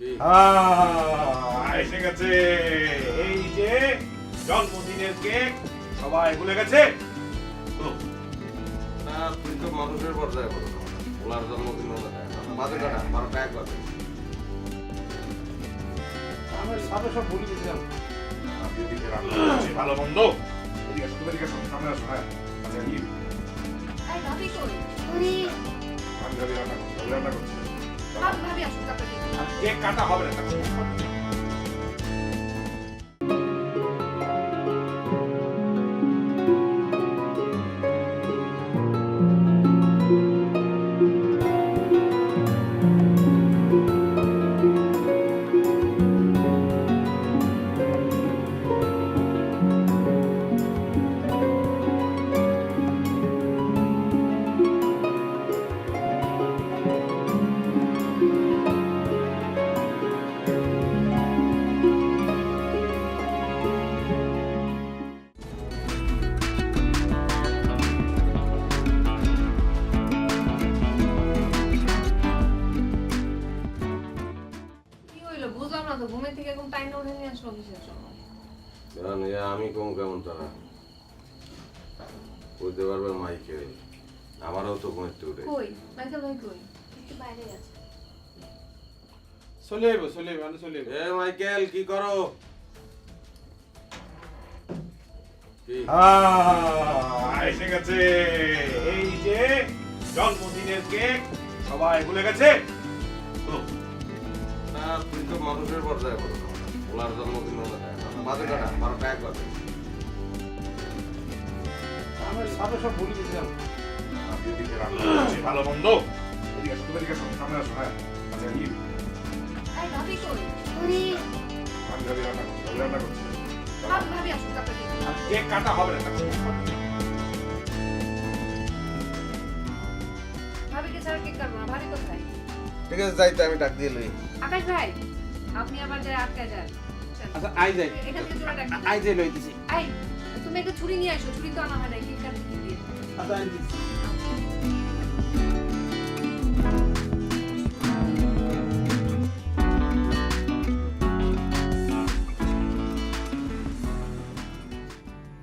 কি? আহ, এসে গেছে। এই যে জন্মদিনের কেক সবাই ভুলে গেছে? তুই তো মানুষের পর্যায়ে বলো না জন্মদিন হলো কাটা বারোটা এক বাজে আমি সাথে সব ভুলে গেছিলাম। ভালো মন্দ এদিকে আসো, এদিকে আসো, সামনে আসো, হ্যাঁ। আচ্ছা, উনি আমি ভাবি রান্না করছি, রান্না করছি। ভাবি আসুন তারপরে আর কাটা হবে না। তো ঘুমের থেকে এখন টাইম উঠে নিয়ে আসলো কিসের জন্য? ইয়া আমি কম কেমন তারা বুঝতে পারবে মাইকে। আমারও তো ঘুমাইতে উঠে। কই? মাইকেল ভাই কই? একটু বাইরে আছে চলে যাব চলে যাব আমি চলে এ মাইকেল কি করো? এসে গেছে। এই যে জন্মদিনের কেক সবাই ভুলে গেছে? তুই তো মানুষের পর্যায়ে বলো না ওনার জন্মদিন হলো কাটা বারোটা এক বাজে আমি সাথে সব ভুলে গেছিলাম ভালো মন্দ এদিকে আসো, তুমি এদিকে আসো, কাটা হবে না ঠিক আছে যাইতে আমি ডাক দিয়ে লই। আকাশ ভাই আপনি আবার যে আটকায় যান আচ্ছা আই যাই। এখান থেকে জোড়া ডাক আই যাই লই দিছি। আই তুমি একটা ছুরি নিয়ে আসো ছুরি তো আনা হয় না কি কাটতে দিয়ে। আচ্ছা আই দিছি।